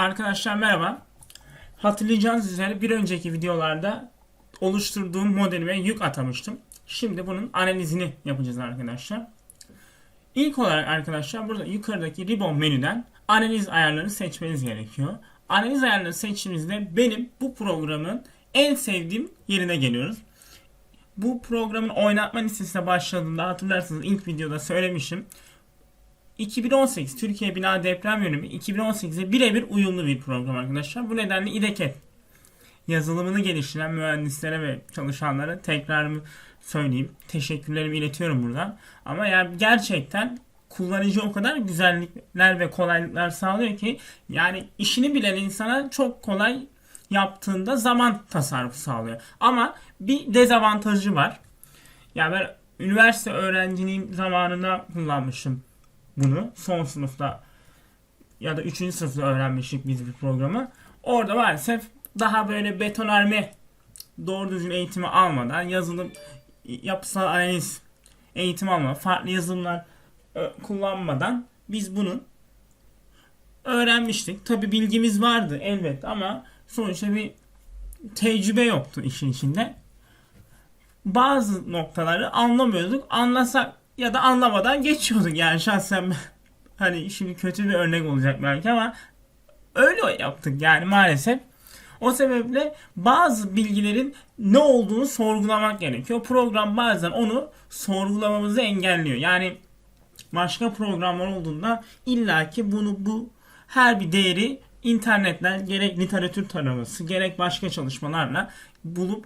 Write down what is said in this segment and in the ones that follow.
Arkadaşlar merhaba. Hatırlayacağınız üzere bir önceki videolarda oluşturduğum modelime yük atamıştım. Şimdi bunun analizini yapacağız arkadaşlar. İlk olarak arkadaşlar burada yukarıdaki ribbon menüden analiz ayarlarını seçmeniz gerekiyor. Analiz ayarlarını seçtiğimizde benim bu programın en sevdiğim yerine geliyoruz. Bu programın oynatma listesine başladığında hatırlarsınız ilk videoda söylemişim. 2018 Türkiye Bina Deprem Yönümü 2018'e birebir uyumlu bir program arkadaşlar. Bu nedenle İDEKET yazılımını geliştiren mühendislere ve çalışanlara tekrar söyleyeyim. Teşekkürlerimi iletiyorum buradan. Ama yani gerçekten kullanıcı o kadar güzellikler ve kolaylıklar sağlıyor ki yani işini bilen insana çok kolay yaptığında zaman tasarrufu sağlıyor. Ama bir dezavantajı var. Ya ben üniversite öğrenciliğim zamanında kullanmışım bunu. Son sınıfta ya da 3. sınıfta öğrenmiştik biz bir programı. Orada maalesef daha böyle betonarme doğru düzgün eğitimi almadan yazılım yapısal analiz eğitimi almadan farklı yazılımlar e, kullanmadan biz bunu öğrenmiştik. Tabi bilgimiz vardı elbet ama sonuçta bir tecrübe yoktu işin içinde. Bazı noktaları anlamıyorduk. Anlasak ya da anlamadan geçiyorduk yani şahsen hani şimdi kötü bir örnek olacak belki ama öyle yaptık yani maalesef. O sebeple bazı bilgilerin ne olduğunu sorgulamak gerekiyor. Program bazen onu sorgulamamızı engelliyor. Yani başka programlar olduğunda illaki bunu bu her bir değeri internetten gerek literatür taraması gerek başka çalışmalarla bulup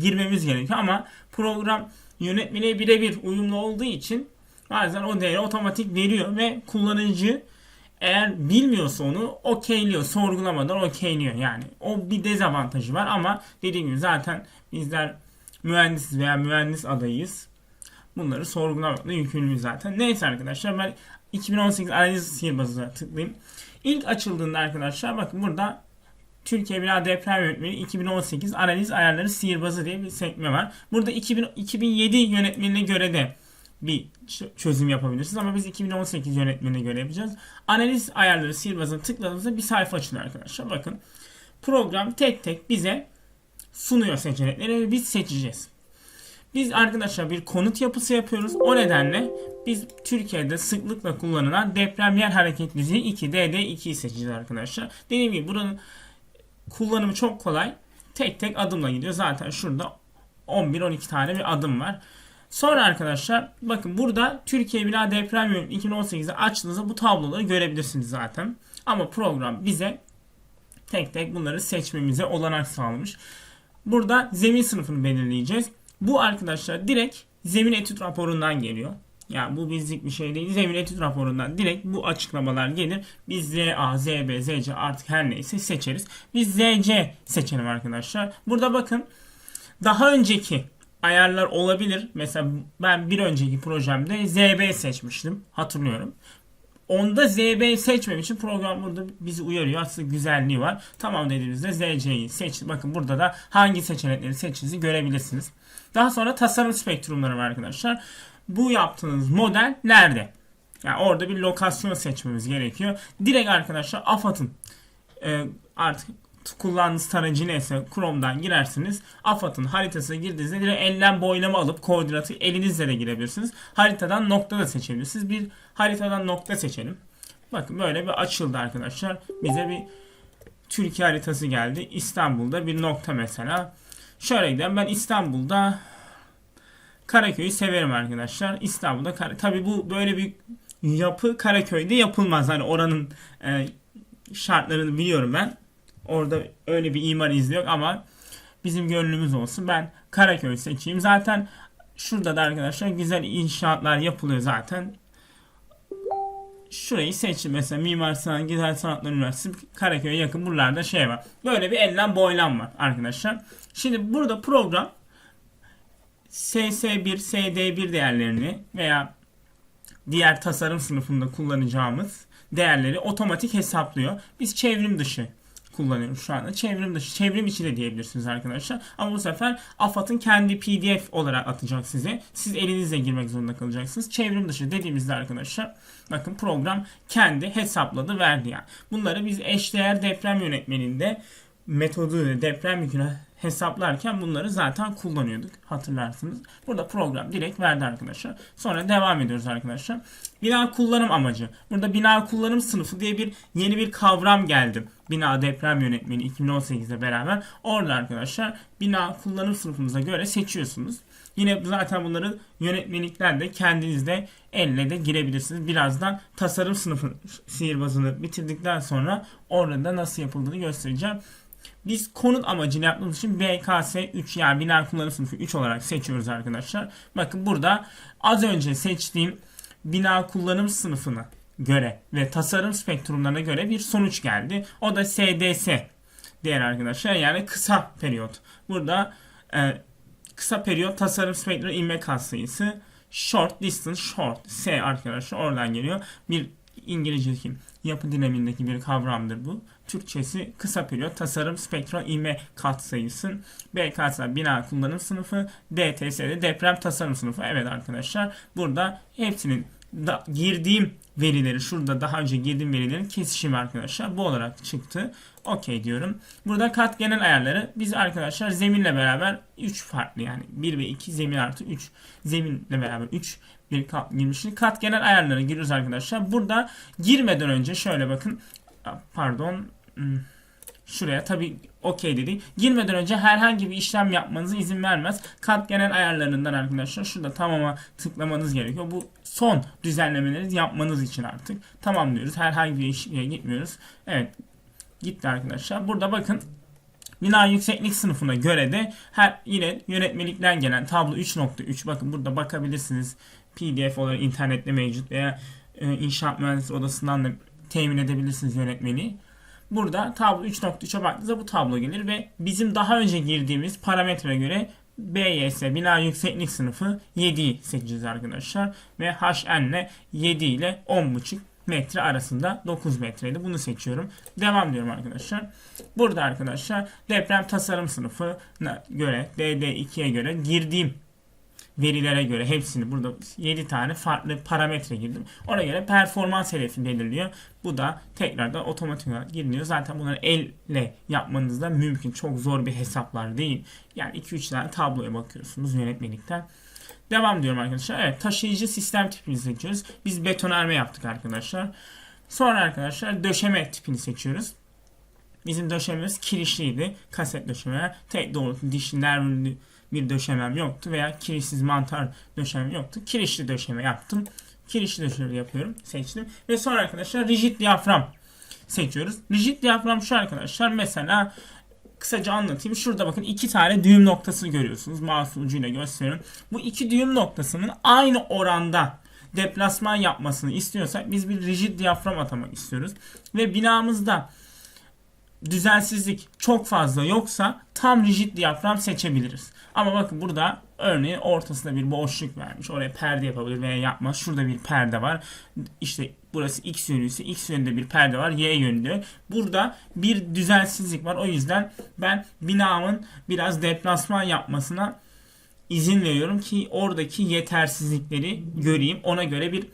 girmemiz gerekiyor. Ama program yönetmeliğe birebir uyumlu olduğu için bazen o değeri otomatik veriyor ve kullanıcı eğer bilmiyorsa onu okeyliyor. Sorgulamadan okeyliyor yani. O bir dezavantajı var ama dediğim gibi zaten bizler mühendis veya mühendis adayıyız. Bunları sorgulamakla yükümlüyüz zaten. Neyse arkadaşlar ben 2018 analiz sihirbazına tıklayayım. İlk açıldığında arkadaşlar bakın burada Türkiye Bina Deprem Yönetmeliği 2018 analiz ayarları sihirbazı diye bir sekme var. Burada 2000, 2007 yönetmeliğine göre de bir çözüm yapabilirsiniz ama biz 2018 yönetmeliğine göre yapacağız. Analiz ayarları sihirbazına tıkladığınızda bir sayfa açılıyor arkadaşlar. Bakın program tek tek bize sunuyor seçenekleri ve biz seçeceğiz. Biz arkadaşlar bir konut yapısı yapıyoruz. O nedenle biz Türkiye'de sıklıkla kullanılan deprem yer hareketliliği 2 DD2'yi seçeceğiz arkadaşlar. Dediğim gibi buranın kullanımı çok kolay. Tek tek adımla gidiyor. Zaten şurada 11-12 tane bir adım var. Sonra arkadaşlar bakın burada Türkiye Bina Deprem Yönetimi 2018'de açtığınızda bu tabloları görebilirsiniz zaten. Ama program bize tek tek bunları seçmemize olanak sağlamış. Burada zemin sınıfını belirleyeceğiz. Bu arkadaşlar direkt zemin etüt raporundan geliyor. Yani bu bizlik bir şey değil. Zemin etüt raporundan direkt bu açıklamalar gelir. Biz ZA, ZB, ZC artık her neyse seçeriz. Biz ZC seçelim arkadaşlar. Burada bakın daha önceki ayarlar olabilir. Mesela ben bir önceki projemde ZB seçmiştim. Hatırlıyorum. Onda ZB seçmemişim. Program burada bizi uyarıyor. Aslında güzelliği var. Tamam dediğimizde ZC'yi seç. Bakın burada da hangi seçenekleri seçtiğinizi görebilirsiniz. Daha sonra tasarım spektrumları var arkadaşlar. Bu yaptığınız model nerede? Yani orada bir lokasyon seçmemiz gerekiyor. Direkt arkadaşlar AFAD'ın e, artık kullandığınız tarayıcı neyse Chrome'dan girersiniz. AFAD'ın haritasına girdiğinizde direkt enlem boylama alıp koordinatı elinizle de girebilirsiniz. Haritadan nokta da seçebilirsiniz. Bir haritadan nokta seçelim. Bakın böyle bir açıldı arkadaşlar. Bize bir Türkiye haritası geldi. İstanbul'da bir nokta mesela. Şöyle gidelim. Ben İstanbul'da Karaköy'ü severim arkadaşlar. İstanbul'da Kar tabi bu böyle bir yapı Karaköy'de yapılmaz. Hani oranın e, şartlarını biliyorum ben. Orada öyle bir imar izni yok ama bizim gönlümüz olsun. Ben Karaköy seçeyim. Zaten şurada da arkadaşlar güzel inşaatlar yapılıyor zaten. Şurayı seçin mesela Mimar Sinan Güzel Sanatlar Üniversitesi Karaköy'e yakın buralarda şey var. Böyle bir enlem boylam var arkadaşlar. Şimdi burada program SS1, SD1 değerlerini veya diğer tasarım sınıfında kullanacağımız değerleri otomatik hesaplıyor. Biz çevrim dışı kullanıyoruz şu anda. Çevrim dışı, çevrim içi de diyebilirsiniz arkadaşlar. Ama bu sefer AFAD'ın kendi PDF olarak atacak size. Siz elinizle girmek zorunda kalacaksınız. Çevrim dışı dediğimizde arkadaşlar bakın program kendi hesapladı verdi yani. Bunları biz eşdeğer deprem yönetmeninde metodu deprem yükünü hesaplarken bunları zaten kullanıyorduk hatırlarsınız. Burada program direkt verdi arkadaşlar. Sonra devam ediyoruz arkadaşlar. Bina kullanım amacı. Burada bina kullanım sınıfı diye bir yeni bir kavram geldi. Bina deprem yönetmeni 2018'de beraber. Orada arkadaşlar bina kullanım sınıfınıza göre seçiyorsunuz. Yine zaten bunları yönetmeliklerle kendinizde elle de girebilirsiniz. Birazdan tasarım sınıfı sihirbazını bitirdikten sonra orada nasıl yapıldığını göstereceğim. Biz konut amacını yaptığımız için BKS 3 yani bina kullanım sınıfı 3 olarak seçiyoruz arkadaşlar. Bakın burada az önce seçtiğim bina kullanım sınıfına göre ve tasarım spektrumlarına göre bir sonuç geldi. O da SDS diğer arkadaşlar yani kısa periyot. Burada e, kısa periyot tasarım spektrum inme katsayısı short distance short S arkadaşlar oradan geliyor. Bir İngilizce'deki yapı dinamindeki bir kavramdır bu. Türkçesi kısa periyot tasarım spektrum inme katsayısı. BKS bina kullanım sınıfı. DTS de deprem tasarım sınıfı. Evet arkadaşlar burada hepsinin da, girdiğim verileri şurada daha önce girdiğim verilerin kesişimi arkadaşlar bu olarak çıktı. Okey diyorum. Burada kat genel ayarları biz arkadaşlar zeminle beraber 3 farklı yani 1 ve 2 zemin artı 3 zeminle beraber 3 bir kat girmiştik. Kat genel ayarlara giriyoruz arkadaşlar. Burada girmeden önce şöyle bakın pardon hmm, şuraya tabi okey dedik. Girmeden önce herhangi bir işlem yapmanıza izin vermez. Kat genel ayarlarından arkadaşlar şurada tamama tıklamanız gerekiyor. Bu son düzenlemeleri yapmanız için artık. Tamam diyoruz. Herhangi bir işe gitmiyoruz. Evet gitti arkadaşlar. Burada bakın Bina yükseklik sınıfına göre de her yine yönetmelikten gelen tablo 3.3 bakın burada bakabilirsiniz. PDF olarak internette mevcut veya e, inşaat mühendisi odasından da temin edebilirsiniz yönetmeni. Burada tablo 3.3'e baktığınızda bu tablo gelir ve bizim daha önce girdiğimiz parametre göre BYS bina yükseklik sınıfı 7'yi seçeceğiz arkadaşlar. Ve HN ile 7 ile 10.5 metre arasında 9 metreydi. Bunu seçiyorum. Devam diyorum arkadaşlar. Burada arkadaşlar deprem tasarım sınıfına göre DD2'ye göre girdiğim verilere göre hepsini burada 7 tane farklı parametre girdim. Ona göre performans hedefi belirliyor. Bu da tekrardan otomatik olarak giriliyor. Zaten bunları elle yapmanız da mümkün. Çok zor bir hesaplar değil. Yani 2-3 tane tabloya bakıyorsunuz yönetmelikten. Devam diyorum arkadaşlar. Evet taşıyıcı sistem tipini seçiyoruz. Biz betonarme yaptık arkadaşlar. Sonra arkadaşlar döşeme tipini seçiyoruz. Bizim döşememiz kirişliydi. Kaset döşeme. Tek doğrultu dişler bir döşemem yoktu veya kirişsiz mantar döşemem yoktu. Kirişli döşeme yaptım. Kirişli döşeme yapıyorum. Seçtim. Ve sonra arkadaşlar rigid diyafram seçiyoruz. Rigid diyafram şu arkadaşlar mesela kısaca anlatayım. Şurada bakın iki tane düğüm noktası görüyorsunuz. Mouse ucuyla gösteriyorum. Bu iki düğüm noktasının aynı oranda deplasman yapmasını istiyorsak biz bir rigid diyafram atamak istiyoruz. Ve binamızda düzensizlik çok fazla yoksa tam rigid diyafram seçebiliriz. Ama bakın burada örneğin ortasında bir boşluk vermiş. Oraya perde yapabilir veya yapmaz. Şurada bir perde var. İşte burası x yönü ise x yönünde bir perde var. Y yönünde. Burada bir düzensizlik var. O yüzden ben binamın biraz deplasman yapmasına izin veriyorum ki oradaki yetersizlikleri göreyim. Ona göre bir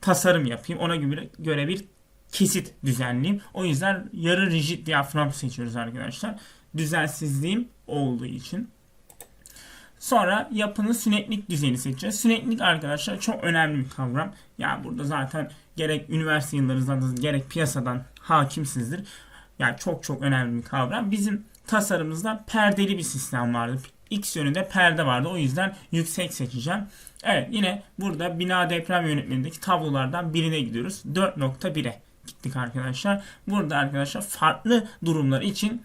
tasarım yapayım. Ona göre, bir kesit düzenleyeyim. O yüzden yarı rigid diyafram seçiyoruz arkadaşlar. Düzensizliğim olduğu için. Sonra yapının süreklilik düzeyini seçeceğiz. Süreklilik arkadaşlar çok önemli bir kavram. Yani burada zaten gerek üniversite yıllarınızdan gerek piyasadan hakimsizdir. Yani çok çok önemli bir kavram. Bizim tasarımımızda perdeli bir sistem vardı. X yönünde perde vardı. O yüzden yüksek seçeceğim. Evet yine burada bina deprem yönetmenindeki tablolardan birine gidiyoruz. 4.1'e gittik arkadaşlar. Burada arkadaşlar farklı durumlar için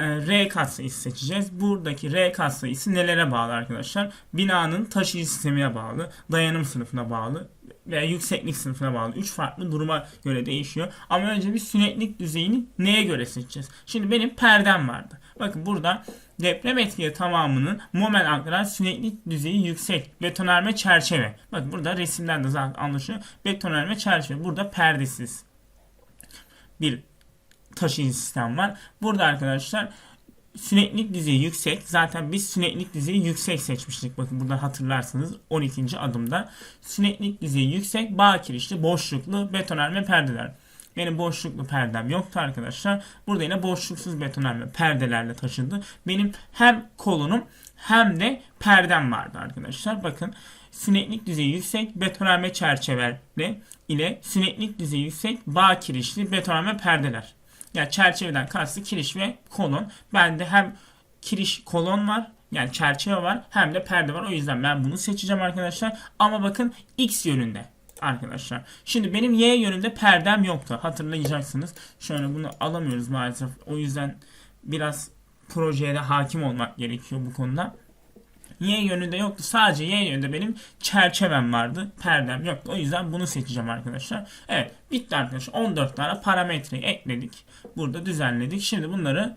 R katsayısı seçeceğiz. Buradaki R katsayısı nelere bağlı arkadaşlar? Binanın taşıyıcı sistemine bağlı, dayanım sınıfına bağlı veya yükseklik sınıfına bağlı. 3 farklı duruma göre değişiyor. Ama önce bir süreklilik düzeyini neye göre seçeceğiz? Şimdi benim perdem vardı. Bakın burada deprem etkili tamamının moment aktaran süreklilik düzeyi yüksek. Betonarme çerçeve. Bakın burada resimden de zaten anlaşılıyor. Betonarme çerçeve. Burada perdesiz bir taşıyıcı sistem var. Burada arkadaşlar Süreklilik düzeyi yüksek. Zaten biz süreklilik düzeyi yüksek seçmiştik. Bakın burada hatırlarsınız 12. adımda. Süreklilik düzeyi yüksek, bağ kirişli, boşluklu, betonarme perdeler. Benim boşluklu perdem yoktu arkadaşlar. Burada yine boşluksuz betonarme perdelerle taşındı. Benim hem kolonum hem de perdem vardı arkadaşlar. Bakın sineklik düzeyi yüksek betonarme çerçeveli ile sineklik düzeyi yüksek bağ kirişli betonarme perdeler. Yani çerçeveden kastı kiriş ve kolon. Bende hem kiriş kolon var yani çerçeve var hem de perde var. O yüzden ben bunu seçeceğim arkadaşlar. Ama bakın X yönünde arkadaşlar. Şimdi benim Y yönünde perdem yoktu. Hatırlayacaksınız. Şöyle bunu alamıyoruz maalesef. O yüzden biraz projeye de hakim olmak gerekiyor bu konuda. Y yönünde yoktu. Sadece Y yönünde benim çerçevem vardı. Perdem yoktu. O yüzden bunu seçeceğim arkadaşlar. Evet bitti arkadaşlar. 14 tane parametreyi ekledik. Burada düzenledik. Şimdi bunları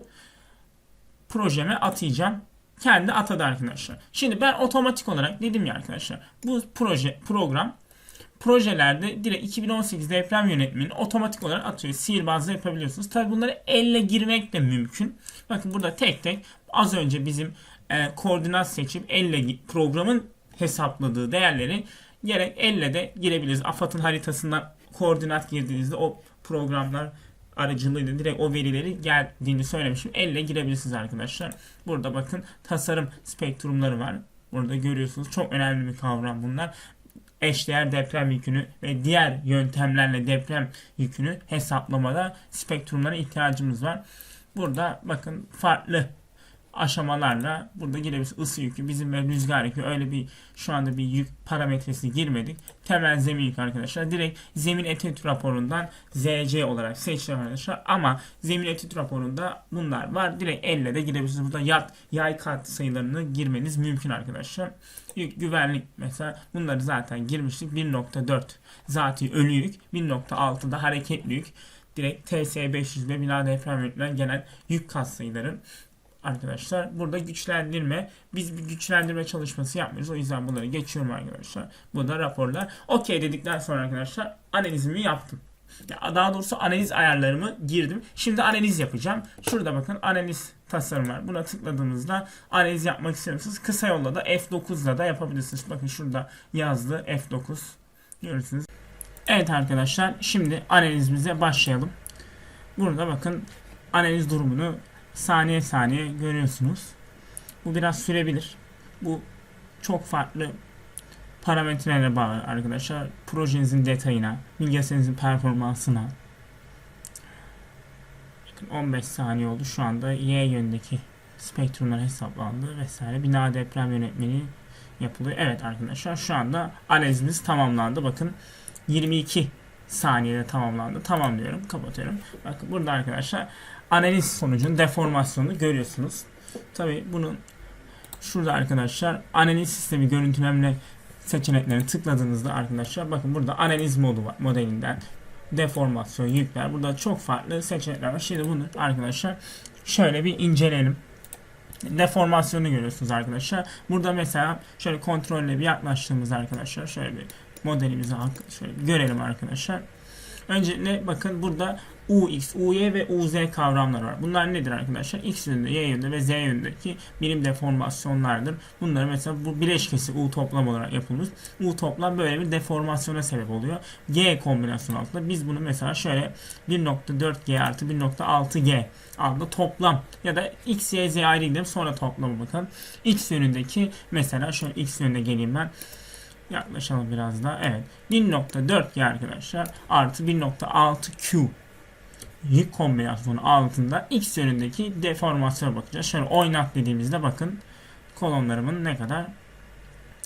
projeme atayacağım. Kendi atadı arkadaşlar. Şimdi ben otomatik olarak dedim ya arkadaşlar. Bu proje program projelerde direkt 2018 deprem yönetmeni otomatik olarak atıyor. Sihirbazla yapabiliyorsunuz. Tabi bunları elle girmek de mümkün. Bakın burada tek tek az önce bizim e, koordinat seçip elle programın hesapladığı değerleri gerek elle de girebiliriz. AFAD'ın haritasından koordinat girdiğinizde o programlar aracılığıyla direkt o verileri geldiğini söylemişim. Elle girebilirsiniz arkadaşlar. Burada bakın tasarım spektrumları var. Burada görüyorsunuz. Çok önemli bir kavram bunlar. Eşdeğer deprem yükünü ve diğer yöntemlerle deprem yükünü hesaplamada spektrumlara ihtiyacımız var. Burada bakın farklı aşamalarla burada girebiliriz. Isı yükü, bizim ve rüzgar yükü öyle bir şu anda bir yük parametresi girmedik. Temel zemin yük arkadaşlar. Direkt zemin etüt raporundan ZC olarak seçtim arkadaşlar. Ama zemin etüt raporunda bunlar var. Direkt elle de girebilirsiniz. Burada yat, yay kat sayılarını girmeniz mümkün arkadaşlar. Yük, güvenlik mesela bunları zaten girmiştik. 1.4 zaten ölü yük. 1.6'da hareketli yük. Direkt TS500 ve bina deprem yönetmen genel yük kat sayıları arkadaşlar. Burada güçlendirme. Biz bir güçlendirme çalışması yapmıyoruz. O yüzden bunları geçiyorum arkadaşlar. Bu da raporlar. Okey dedikten sonra arkadaşlar analizimi yaptım. Daha doğrusu analiz ayarlarımı girdim. Şimdi analiz yapacağım. Şurada bakın analiz tasarım var. Buna tıkladığınızda analiz yapmak istiyorsanız kısa yolla da F9'la da yapabilirsiniz. Bakın şurada yazdı F9. Görürsünüz. Evet arkadaşlar şimdi analizimize başlayalım. Burada bakın analiz durumunu saniye saniye görüyorsunuz. Bu biraz sürebilir. Bu çok farklı parametrelere bağlı arkadaşlar. Projenizin detayına, bilgisayarınızın performansına. Bakın 15 saniye oldu. Şu anda Y yönündeki spektrumlar hesaplandı vesaire. Bina deprem yönetmeni yapılıyor. Evet arkadaşlar şu anda analizimiz tamamlandı. Bakın 22 saniyede tamamlandı. Tamam diyorum. Kapatıyorum. Bakın burada arkadaşlar analiz sonucunun deformasyonunu görüyorsunuz. Tabi bunun şurada arkadaşlar analiz sistemi görüntülemle seçeneklerine tıkladığınızda arkadaşlar bakın burada analiz modu var modelinden deformasyon yükler. Burada çok farklı seçenekler var. Şimdi bunu arkadaşlar şöyle bir inceleyelim. Deformasyonu görüyorsunuz arkadaşlar. Burada mesela şöyle kontrolle bir yaklaştığımız arkadaşlar şöyle bir modelimizi şöyle bir görelim arkadaşlar. Öncelikle bakın burada UX, UY ve UZ kavramları var. Bunlar nedir arkadaşlar? X yönünde, Y yönünde ve Z yönündeki birim deformasyonlardır. Bunları mesela bu bileşkesi U toplam olarak yapılmış. U toplam böyle bir deformasyona sebep oluyor. G kombinasyon altında biz bunu mesela şöyle 1.4G artı 1.6G adlı toplam ya da X, Y, Z ayrı gidelim sonra toplamı bakın. X yönündeki mesela şöyle X yönünde geleyim ben. Yaklaşalım biraz daha. Evet. 1.4G arkadaşlar artı 1.6Q yük kombinasyonu altında x yönündeki deformasyona bakacağız. Şöyle oynat dediğimizde bakın kolonlarımın ne kadar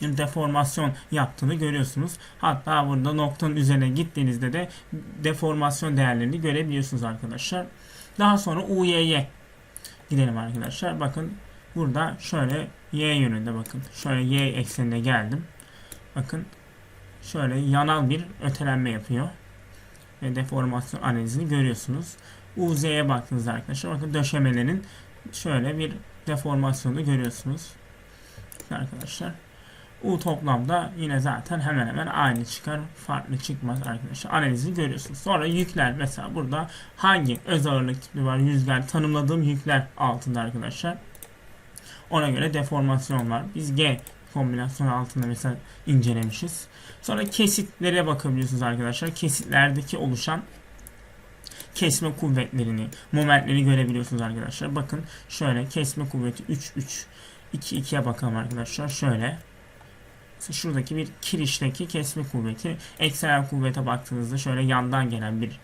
deformasyon yaptığını görüyorsunuz. Hatta burada noktanın üzerine gittiğinizde de deformasyon değerlerini görebiliyorsunuz arkadaşlar. Daha sonra UY'ye gidelim arkadaşlar. Bakın burada şöyle Y yönünde bakın. Şöyle Y eksenine geldim. Bakın şöyle yanal bir ötelenme yapıyor ve deformasyon analizini görüyorsunuz. UZ'ye baktığınızda arkadaşlar bakın döşemelerin şöyle bir deformasyonu görüyorsunuz. Arkadaşlar U toplamda yine zaten hemen hemen aynı çıkar. Farklı çıkmaz arkadaşlar. Analizi görüyorsunuz. Sonra yükler mesela burada hangi öz ağırlık tipi var? Yüzler tanımladığım yükler altında arkadaşlar. Ona göre deformasyon var. Biz G kombinasyonu altında mesela incelemişiz. Sonra kesitlere bakabiliyorsunuz arkadaşlar. Kesitlerdeki oluşan kesme kuvvetlerini, momentleri görebiliyorsunuz arkadaşlar. Bakın şöyle kesme kuvveti 3 3 2 2'ye bakalım arkadaşlar. Şöyle şuradaki bir kirişteki kesme kuvveti, eksenel kuvvete baktığınızda şöyle yandan gelen bir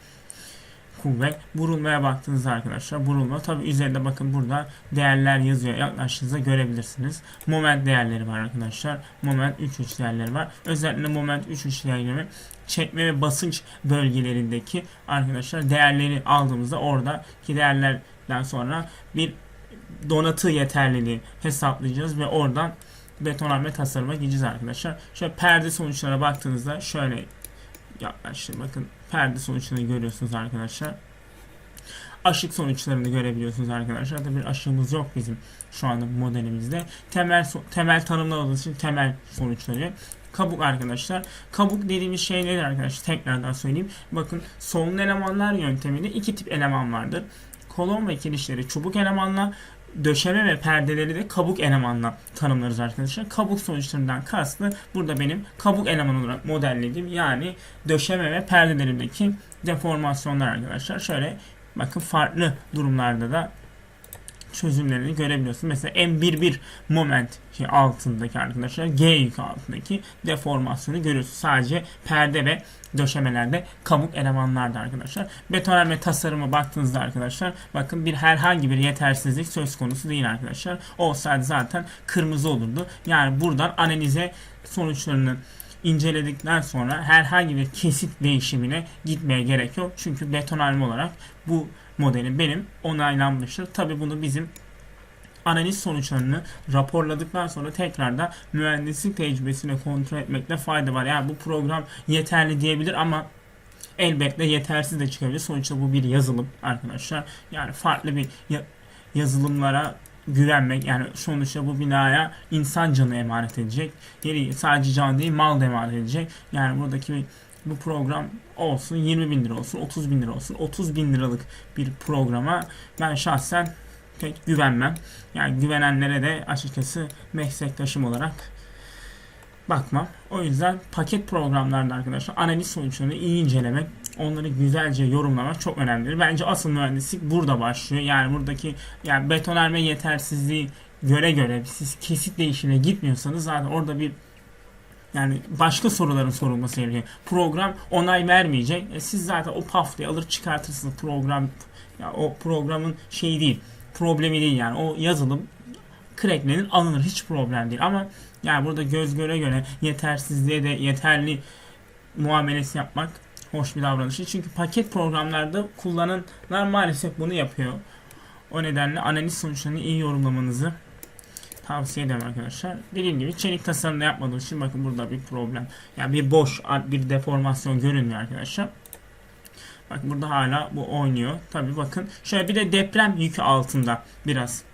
kuvvet. Burulmaya baktığınızda arkadaşlar burulma. Tabi üzerinde bakın burada değerler yazıyor. Yaklaştığınızda görebilirsiniz. Moment değerleri var arkadaşlar. Moment 3 3 değerleri var. Özellikle moment 3 3 değerleri çekme ve basınç bölgelerindeki arkadaşlar değerleri aldığımızda oradaki değerlerden sonra bir donatı yeterliliği hesaplayacağız ve oradan betonarme tasarıma gideceğiz arkadaşlar. Şöyle perde sonuçlarına baktığınızda şöyle yaklaştım bakın perde sonuçlarını görüyorsunuz arkadaşlar. Aşık sonuçlarını görebiliyorsunuz arkadaşlar. Da bir aşığımız yok bizim şu anda bu modelimizde. Temel temel tanımladığımız için temel sonuçları. Kabuk arkadaşlar. Kabuk dediğimiz şey nedir arkadaşlar? Tekrardan söyleyeyim. Bakın solun elemanlar yönteminde iki tip eleman vardır. Kolon ve kirişleri çubuk elemanla döşeme ve perdeleri de kabuk elemanla tanımlarız arkadaşlar. Kabuk sonuçlarından kastı burada benim kabuk eleman olarak modellediğim yani döşeme ve perdelerimdeki deformasyonlar arkadaşlar. Şöyle bakın farklı durumlarda da çözümlerini görebiliyorsun. Mesela M11 moment şey altındaki arkadaşlar G yük altındaki deformasyonu görüyorsun. Sadece perde ve döşemelerde kabuk elemanlarda arkadaşlar. Betonarme tasarıma baktığınızda arkadaşlar bakın bir herhangi bir yetersizlik söz konusu değil arkadaşlar. Olsaydı zaten kırmızı olurdu. Yani buradan analize sonuçlarını inceledikten sonra herhangi bir kesit değişimine gitmeye gerek yok. Çünkü betonarme olarak bu modeli benim onaylanmıştır. Tabi bunu bizim analiz sonuçlarını raporladıktan sonra tekrar da mühendislik tecrübesine kontrol etmekte fayda var. Yani bu program yeterli diyebilir ama elbette yetersiz de çıkabilir. Sonuçta bu bir yazılım arkadaşlar. Yani farklı bir ya- yazılımlara güvenmek yani sonuçta bu binaya insan canı emanet edecek. Yeri sadece can değil mal da emanet edecek. Yani buradaki bu program olsun 20 bin lira olsun 30 bin lira olsun 30 bin liralık bir programa ben şahsen pek güvenmem. Yani güvenenlere de açıkçası meslektaşım olarak bakmam. O yüzden paket programlarda arkadaşlar analiz sonuçlarını iyi incelemek, onları güzelce yorumlamak çok önemlidir. Bence asıl mühendislik burada başlıyor. Yani buradaki yani betonarme yetersizliği göre göre siz kesit değişimine gitmiyorsanız zaten orada bir yani başka soruların sorulması gerekiyor. Program onay vermeyecek. E siz zaten o paftayı alır çıkartırsınız. Program ya o programın şeyi değil. Problemi değil yani. O yazılım cracklenir alınır. Hiç problem değil. Ama yani burada göz göre göre yetersizliğe de yeterli muamelesi yapmak hoş bir davranış. Çünkü paket programlarda kullananlar maalesef bunu yapıyor. O nedenle analiz sonuçlarını iyi yorumlamanızı tavsiye ederim arkadaşlar. Dediğim gibi çelik tasarımda yapmadığım için bakın burada bir problem. Yani bir boş bir deformasyon görünmüyor arkadaşlar. Bak burada hala bu oynuyor. Tabi bakın şöyle bir de deprem yükü altında biraz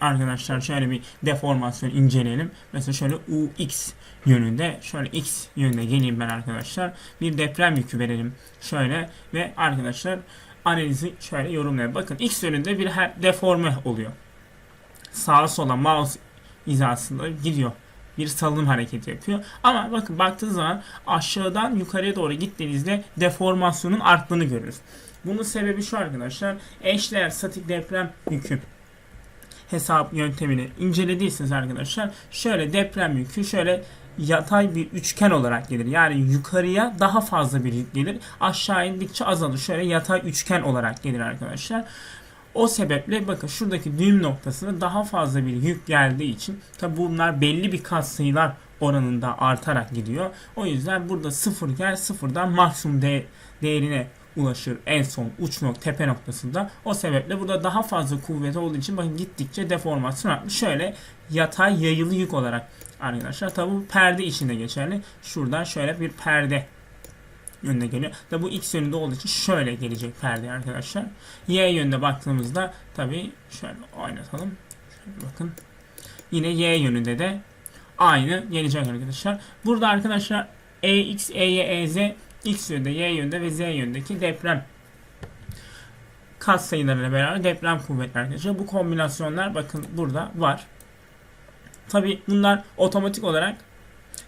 arkadaşlar şöyle bir deformasyon inceleyelim. Mesela şöyle UX yönünde şöyle X yönünde geleyim ben arkadaşlar. Bir deprem yükü verelim. Şöyle ve arkadaşlar analizi şöyle yorumlayalım. Bakın X yönünde bir her deforme oluyor. Sağa sola mouse hizasında gidiyor. Bir salınım hareketi yapıyor. Ama bakın baktığınız zaman aşağıdan yukarıya doğru gittiğinizde deformasyonun arttığını görürüz. Bunun sebebi şu arkadaşlar. Eşdeğer statik deprem yükü hesap yöntemini incelediyseniz arkadaşlar şöyle deprem yükü şöyle yatay bir üçgen olarak gelir. Yani yukarıya daha fazla bir yük gelir. Aşağı indikçe azalır. Şöyle yatay üçgen olarak gelir arkadaşlar. O sebeple bakın şuradaki düğüm noktasına daha fazla bir yük geldiği için tabi bunlar belli bir katsayılar oranında artarak gidiyor. O yüzden burada sıfır gel sıfırdan maksimum de değerine ulaşır en son uç nokta tepe noktasında. O sebeple burada daha fazla kuvvet olduğu için bakın gittikçe deformasyon artmış. Şöyle yatay yayılı yük olarak arkadaşlar. Tabi bu perde içinde geçerli. Şuradan şöyle bir perde yönüne geliyor. Tabi bu x yönünde olduğu için şöyle gelecek perde arkadaşlar. Y yönünde baktığımızda tabi şöyle oynatalım. Şöyle bakın. Yine y yönünde de aynı gelecek arkadaşlar. Burada arkadaşlar EX, EY, EZ X yönde, Y yönde ve Z yöndeki deprem kat sayılarıyla beraber deprem kuvvetleri arkadaşlar. Bu kombinasyonlar bakın burada var. Tabi bunlar otomatik olarak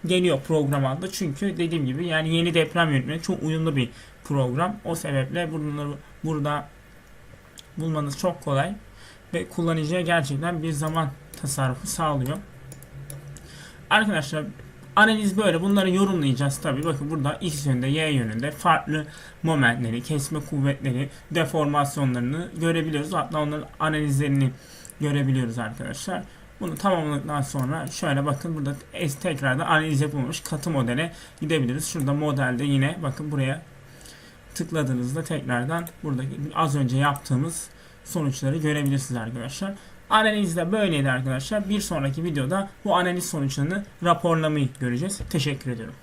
geliyor program adlı. Çünkü dediğim gibi yani yeni deprem yönetmeni çok uyumlu bir program. O sebeple bunları burada bulmanız çok kolay ve kullanıcıya gerçekten bir zaman tasarrufu sağlıyor. Arkadaşlar analiz böyle. Bunları yorumlayacağız tabi. Bakın burada X yönünde, Y yönünde farklı momentleri, kesme kuvvetleri, deformasyonlarını görebiliyoruz. Hatta onların analizlerini görebiliyoruz arkadaşlar. Bunu tamamladıktan sonra şöyle bakın burada tekrardan analiz yapılmış katı modele gidebiliriz. Şurada modelde yine bakın buraya tıkladığınızda tekrardan buradaki az önce yaptığımız sonuçları görebilirsiniz arkadaşlar. Analiz de böyleydi arkadaşlar. Bir sonraki videoda bu analiz sonuçlarını raporlamayı göreceğiz. Teşekkür ediyorum.